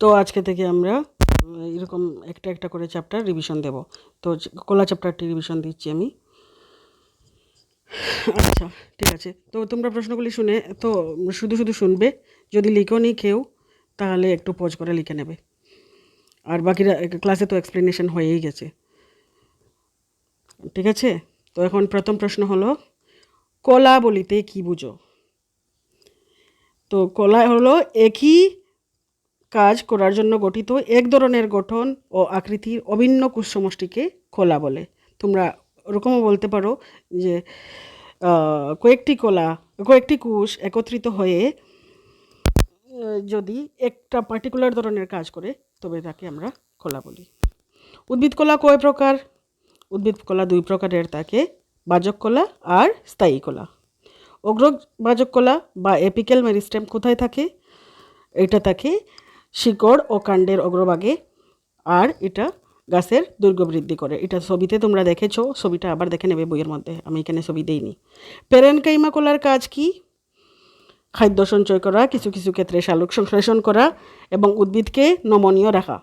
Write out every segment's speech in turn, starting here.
তো আজকে থেকে আমরা এরকম একটা একটা করে চ্যাপ্টার রিভিশন দেব। তো কলা চ্যাপ্টারটি রিভিশন দিচ্ছি আমি। আচ্ছা ঠিক আছে। তো তোমরা প্রশ্নগুলি শুনে, তো শুধু শুধু শুনবে। যদি লিখো নি কেউ, তাহলে একটু পজ করে লিখে নেবে। আর বাকিরা ক্লাসে তো এক্সপ্লেনেশন হয়েই গেছে। ঠিক আছে? তো এখন প্রথম প্রশ্ন হলো, কলা বলিতে কি বুঝো? তো কলা হলো একই কাজ করার জন্য গঠিত এক ধরনের গঠন ও আকৃতির অভিন্ন কোষ সমষ্টিকে কলা বলে। তোমরা ওরকমও বলতে পারো যে কয়েকটি কলা, কয়েকটি কোষ একত্রিত হয়ে যদি একটা পার্টিকুলার ধরনের কাজ করে, তবে তাকে আমরা কলা বলি। উদ্ভিদ কলা কয় প্রকার? উদ্ভিদ কলা দুই প্রকারের, তাকে বাজক কলা আর স্থায়ী কলা। অগ্র বাজক কলা বা এপিক্যাল মেরিস্টেম কোথায় থাকে? এটা থাকে শিকড় ও কাণ্ডের অগ্রভাগে, আর এটা গাছের দৈর্ঘ্য বৃদ্ধি করে। এটা ছবিতে তোমরা দেখেছ, ছবিটা আবার দেখে নেবে বইয়ের মধ্যে, আমি এখানে ছবি দেইনি। পেরেনকাইমা কলার কাজ কি? খাদ্য সঞ্চয় করা, কিছু কিছু ক্ষেত্রে শালুক সংশ্লেষণ করা এবং উদ্ভিদকে নমনীয় রাখা।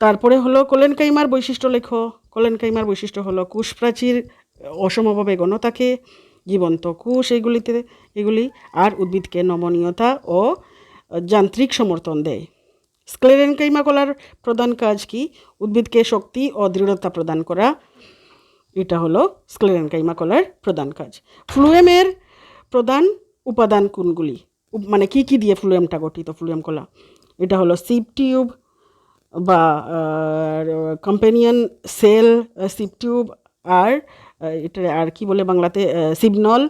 তারপরে হলো কোলেনকাইমার বৈশিষ্ট্য লেখো। কোলেনকাইমার বৈশিষ্ট্য হলো কুশ প্রাচীর অসমভাবে থাকে, জীবন্ত কুশ, এগুলিতে, এগুলি আর উদ্ভিদকে নমনীয়তা ও যান্ত্রিক সমর্থন দেয়। স্ক্লেরেনকাইমা কলার প্রধান কাজ কি? উদ্ভিদকে শক্তি ও দৃঢ়তা প্রদান করা। এটা হলো স্ক্লেরেনকাইমা কলার প্রধান কাজ। ফ্লুয়েমের প্রধান উপাদান কোনগুলি? মানে কি কি দিয়ে ফ্লুয়েমটা গঠিত? ফ্লুয়েম কলা। এটা হলো সিপ টিউব বা কম্পেনিয়ন সেল সিপ টিউব আর এটা আর কি বলে বাংলাতে? সিগনল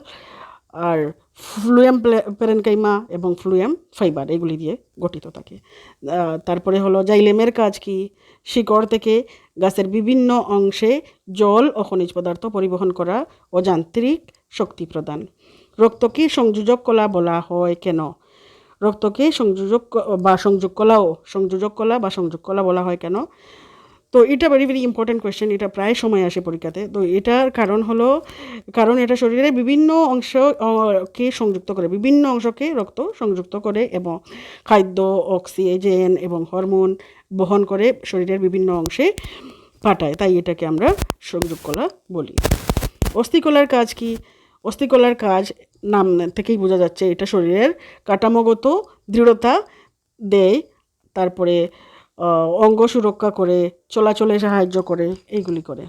আর ফ্লুয়েম পেরেনকাইমা এবং ফ্লুয়েম ফাইবার, এগুলি দিয়ে গঠিত থাকে। তারপরে হলো জাইলেমের কাজ কি? শিকড় থেকে গাছের বিভিন্ন অংশে জল ও খনিজ পদার্থ পরিবহন করা ও যান্ত্রিক শক্তি প্রদান। রক্তকে সংযোজক কলা বলা হয় কেন? রক্তকে সংযোজক বা সংযোগ কলাও, সংযোজক কলা বা সংযোগ কলা বলা হয় কেন? তো এটা ভেরি ভেরি ইম্পর্টেন্ট কোয়েশ্চেন এটা প্রায় সময় আসে পরীক্ষাতে। তো এটার কারণ হলো, কারণ এটা শরীরের বিভিন্ন অংশকে সংযুক্ত করে, বিভিন্ন অংশকে রক্ত সংযুক্ত করে এবং খাদ্য, অক্সিজেন এবং হরমোন বহন করে শরীরের বিভিন্ন অংশে পাঠায়। তাই এটাকে আমরা সংযোগ কলা বলি। অস্থিকলার কাজ কি? অস্থিকলার কাজ নাম থেকেই বোঝা যাচ্ছে, এটা শরীরের কাঠামোগত দৃঢ়তা দেয়, তারপরে অঙ্গ সুরক্ষা করে, চলাচলে সাহায্য করে, এইগুলি করে।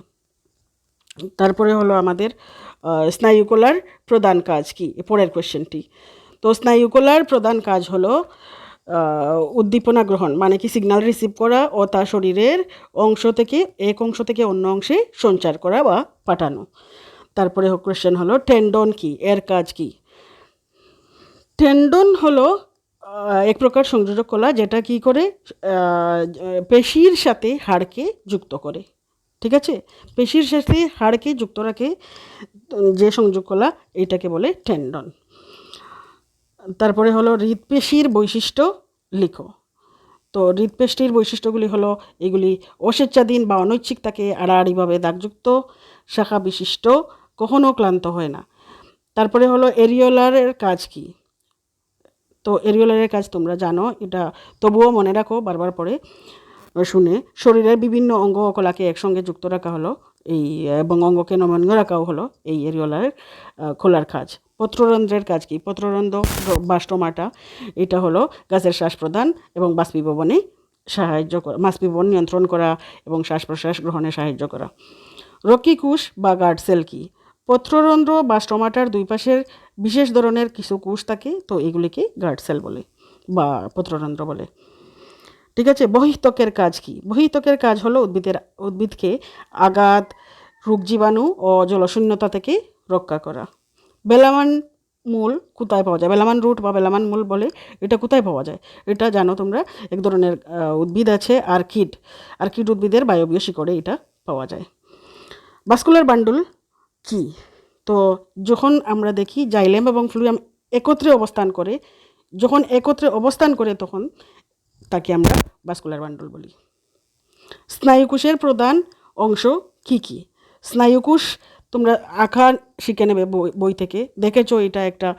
তারপরে হলো আমাদের স্নায়ুকলার প্রধান কাজ কি? পরের কোয়েশ্চেনটি তো স্নায়ুকলার প্রধান কাজ হলো উদ্দীপনা গ্রহণ মানে কি সিগন্যাল রিসিভ করা ও তা শরীরের অংশ থেকে এক অংশ থেকে অন্য অংশে সঞ্চার করা বা পাঠানো। তারপরে কোয়েশ্চেন হলো টেন্ডন কি? এর কাজ কি? টেন্ডন হলো এক প্রকার সংযোজক কলা যেটা কি করে পেশির সাথে হাড়কে যুক্ত করে, ঠিক আছে? পেশির সাথে হাড়কে যুক্ত রাখে যে সংযোগ কলা এইটাকে বলে টেন্ডন। তারপরে হলো হৃদপেশির বৈশিষ্ট্য লিখো। তো হৃদপেশির বৈশিষ্ট্যগুলি হলো, এগুলি অস্বেচ্ছাধীন বা অনৈচ্ছিক থাকে আড়াআড়িভাবে দাগযুক্ত, শাখা বিশিষ্ট কখনও ক্লান্ত হয় না। তারপরে হলো এরিওলারের কাজ কি? তো এরিওলারের কাজ তোমরা জানো, এটা তবুও মনে রাখো বারবার পরে শুনে। শরীরের বিভিন্ন অঙ্গ কলাকে একসঙ্গে যুক্ত রাখা হলো, এই, এবং অঙ্গকে নমনীয় রাখাও হলো এই এরিওলারের খোলার কাজ। পত্ররন্ধ্রের কাজ কি? পত্ররন্ধ্র বা স্টোমাটা এটা হলো গাছের শ্বাস প্রদান এবং বাষ্পীভবনে সাহায্য করা, বাষ্পীভবন নিয়ন্ত্রণ করা এবং শ্বাস প্রশ্বাস গ্রহণে সাহায্য করা। রকি কোষ বা গার্ড সেল কি? পত্ররন্ধ্র বা স্টোমাটার দুই পাশের বিশেষ ধরনের কিছু কোষ থাকে, তো এগুলিকে গার্ড সেল বলে বা পত্ররন্ধ্র বলে। ঠিক আছে, বহিঃত্বকের কাজ কি? বহিঃত্বকের কাজ হলো উদ্ভিদের, উদ্ভিদকে আঘাত, রোগ জীবাণু ও জলশূন্যতা থেকে রক্ষা করা। বেলামান মূল কোথায় পাওয়া যায়? বেলামান রুট বা বেলামান মূল বলে এটা কোথায় পাওয়া যায়? এটা জানো তোমরা, এক ধরনের উদ্ভিদ আছে আর্কিড। আর্কিড উদ্ভিদের বায়বীয় শিকড়ে এটা পাওয়া যায়। ভাস্কুলার বান্ডুল কি? তো যখন আমরা দেখি জাইলেম এবং ফ্লুয়াম একত্রে অবস্থান করে, যখন একত্রে অবস্থান করে তখন তাকে আমরা বাস্কুলার বান্ডল বলি। স্নায়ুকোষের প্রধান অংশ কি কি? স্নায়ুকোষ তোমরা আঁকা শিখে নেবে বই থেকে। দেখেছ এটা একটা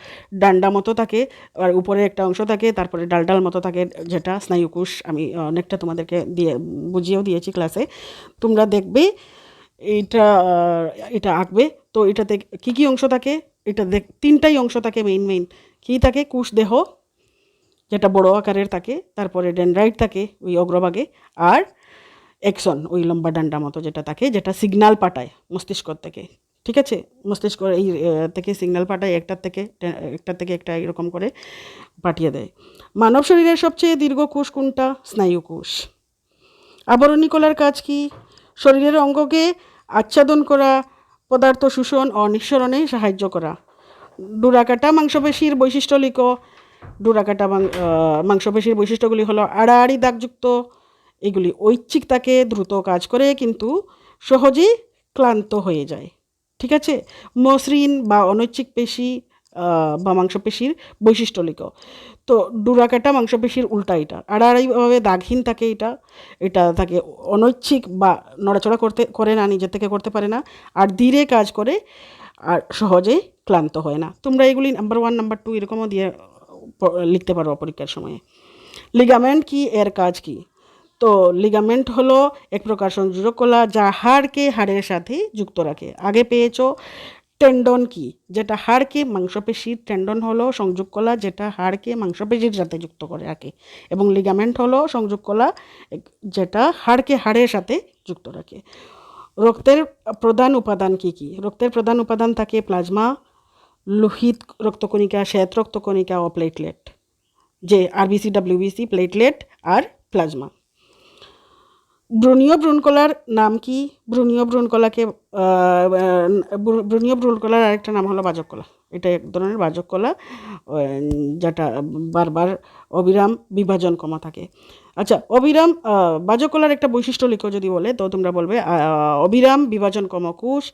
ডান্ডা মতো থাকে, আর উপরে একটা অংশ থাকে, তারপরে ডাল ডাল মতো থাকে যেটা স্নায়ুকোষ। আমি অনেকটা তোমাদেরকে দিয়ে, বুঝিয়েও দিয়েছি ক্লাসে তোমরা দেখবে এটা এটা আঁকবে। তো এটাতে কী কী অংশ থাকে? এটা দেখ, তিনটাই অংশ থাকে মেইন মেইন কী থাকে? কুশ দেহ, যেটা বড় আকারের থাকে। তারপরে ডেনড্রাইট থাকে ওই অগ্রভাগে। আর এক্সন ওই লম্বা ডান্ডা মতো যেটা থাকে, যেটা সিগনাল পাঠায় মস্তিষ্ক থেকে। ঠিক আছে? মস্তিষ্ক এই থেকে সিগন্যাল পাঠায়, একটার থেকে একটার থেকে একটা এরকম করে পাঠিয়ে দেয়। মানব শরীরের সবচেয়ে দীর্ঘ কোষ কোনটা? স্নায়ু কোষ। আবরণী কলার কাজ কি? শরীরের অঙ্গকে আচ্ছাদন করা, পদার্থ শোষণ ও নিঃসরণে সাহায্য করা। ডুরাকাটা মাংসপেশির বৈশিষ্ট্য লিখো। ডুরাকাটা মাংসপেশির বৈশিষ্ট্যগুলি হলো আড়াআড়ি দাগযুক্ত, এগুলি ঐচ্ছিক তাকে দ্রুত কাজ করে কিন্তু সহজেই ক্লান্ত হয়ে যায়। ঠিক আছে? মসৃণ বা অনৈচ্ছিক পেশি বা মাংসপেশির বৈশিষ্ট্য লিখো। তো ডুরাকাটা মাংসপেশির উল্টা এটা। আড়াআড়িভাবে দাগহীন থাকে এটা। এটা থাকে অনৈচ্ছিক বা নড়াচড়া করতে, করে না, নিজের থেকে করতে পারে না। আর ধীরে কাজ করে আর সহজেই ক্লান্ত হয় না। তোমরা এগুলি নাম্বার ওয়ান নাম্বার টু এরকমও দিয়ে লিখতে পারো পরীক্ষার সময়ে। লিগামেন্ট কি, এর কাজ কি? তো লিগামেন্ট হলো এক প্রকার সংযোজক কলা যা হাড়কে হাড়ের সাথে যুক্ত রাখে। আগে পেয়েছ টেন্ডন কি? যেটা হাড়কে মাংসপেশির টেন্ডন হলো সংযোগ কলা, যেটা হাড়কে মাংসপেশির সাথে যুক্ত করে রাখে, এবং লিগামেন্ট হলো সংযোগ কলা, যেটা হাড়কে হাড়ের সাথে যুক্ত রাখে। রক্তের প্রধান উপাদান কি কি? রক্তের প্রধান উপাদান থাকে প্লাজমা, লোহিত রক্তকণিকা, শ্বেত রক্তকণিকা ও প্লেটলেট যে আরবিসি ডাব্লিউবিসি প্লেটলেট আর প্লাজমা। ব্রুনীয় ভ্রূণকলার নাম কি? ব্রুনীয় আহ, ব্রুনীয় ভ্রূণকলার আরেকটা নাম হলো বাজক কলা এটা এক ধরনের বাজক কলা উম, যেটা বারবার অবিরাম বিভাজন কমা থাকে। আচ্ছা অবিরাম আহ, বাজক কলার একটা বৈশিষ্ট্য লিখো যদি বলে তো তোমরা বলবে অবিরাম বিভাজন কমকুশ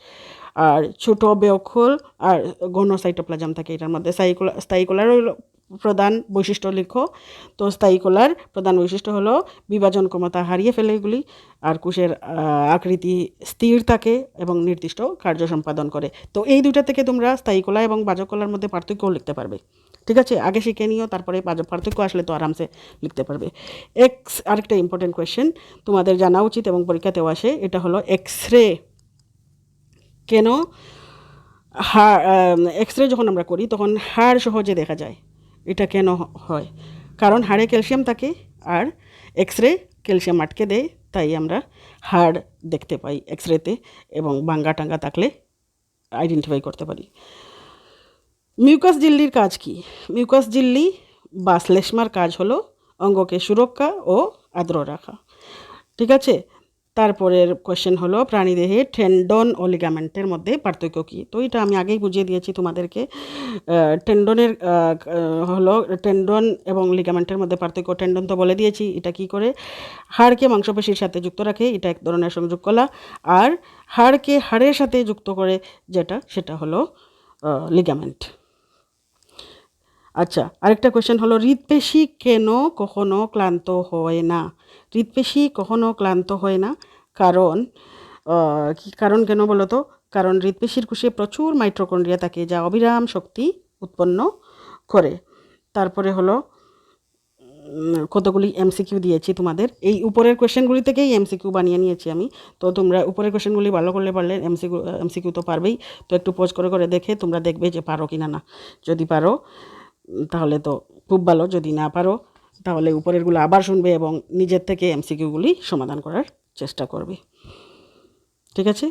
আর ছোট বেয়ক্ষল আর ঘন সাইটোপ্লাজম থাকে এটার মধ্যে। সাইকোলা স্থায়ী কলার হলো প্রধান বৈশিষ্ট্য লিখো। তো স্থায়ী কলার প্রধান বৈশিষ্ট্য হলো বিভাজন ক্ষমতা হারিয়ে ফেলে এগুলি আর আহ, আকৃতি স্থির থাকে এবং নির্দিষ্ট কার্য সম্পাদন করে। তো এই দুটা থেকে তোমরা স্থায়ী কলা এবং বাজক কলার মধ্যে পার্থক্যও লিখতে পারবে। ঠিক আছে? আগে শিখে নিও তারপরে পার্থক্য আসলে তো আরামসে লিখতে পারবে। এক্স আরেকটা ইম্পর্টেন্ট কোয়েশ্চেন তোমাদের জানা উচিত এবং পরীক্ষাতেও আসে এটা হলো এক্স রে কেন? হাড় এক্স রে যখন আমরা করি তখন হাড় সহজে দেখা যায়। এটা কেন হয়? কারণ হাড়ে ক্যালসিয়াম থাকে আর এক্স রে ক্যালসিয়াম আটকে দেয়, তাই আমরা হাড় দেখতে পাই এক্স রেতে এবং বাঙ্গা টাঙ্গা থাকলে আইডেন্টিফাই করতে পারি। মিউকাস ঝিল্লির কাজ কি? মিউকাস ঝিল্লি বা শ্লেষ্মার কাজ হলো অঙ্গকে সুরক্ষা ও আর্দ্র রাখা। ঠিক আছে? তারপরের কোয়েশ্চেন হলো প্রাণীদেহে টেন্ডন ও লিগামেন্টের মধ্যে পার্থক্য কী? তো এটা আমি আগেই বুঝিয়ে দিয়েছি তোমাদেরকে। টেন্ডনের হলো টেন্ডন এবং লিগামেন্টের মধ্যে পার্থক্য। টেন্ডন তো বলে দিয়েছি, এটা কি করে? হাড়কে মাংসপেশির সাথে যুক্ত রাখে, এটা এক ধরনের সংযোগ কলা। আর হাড়কে হাড়ের সাথে যুক্ত করে, যেটা, সেটা হলো লিগামেন্ট আচ্ছা আরেকটা কোয়েশ্চেন হলো হৃদপেশি কেন কখনো ক্লান্ত হয় না? হৃদপেশি কখনো ক্লান্ত হয় না? কারণ কি কারণ কেন বলো তো? কারণ হৃদপেশির কোষে প্রচুর মাইট্রোকন্ড্রিয়া থাকে যা অবিরাম শক্তি উৎপন্ন করে। তারপরে হলো কতগুলি এমসিকিউ দিয়েছি তোমাদের? এই উপরের কোয়েশ্চেনগুলি থেকেই এমসিকিউ বানিয়ে নিয়েছি আমি। তো তোমরা উপরের কোয়েশ্চেনগুলি ভালো করলে পারলে এমসিকিউ এমসিকিউ তো পারবেই। তো একটু পোজ করে করে দেখে তোমরা দেখবে যে পারো কি না না। যদি পারো তাহলে তো খুব ভালো, যদি না পারো তাহলে উপরেরগুলো আবার শুনবে এবং নিজের থেকে এমসিকিউগুলি সমাধান করার চেষ্টা করবে। ঠিক আছে?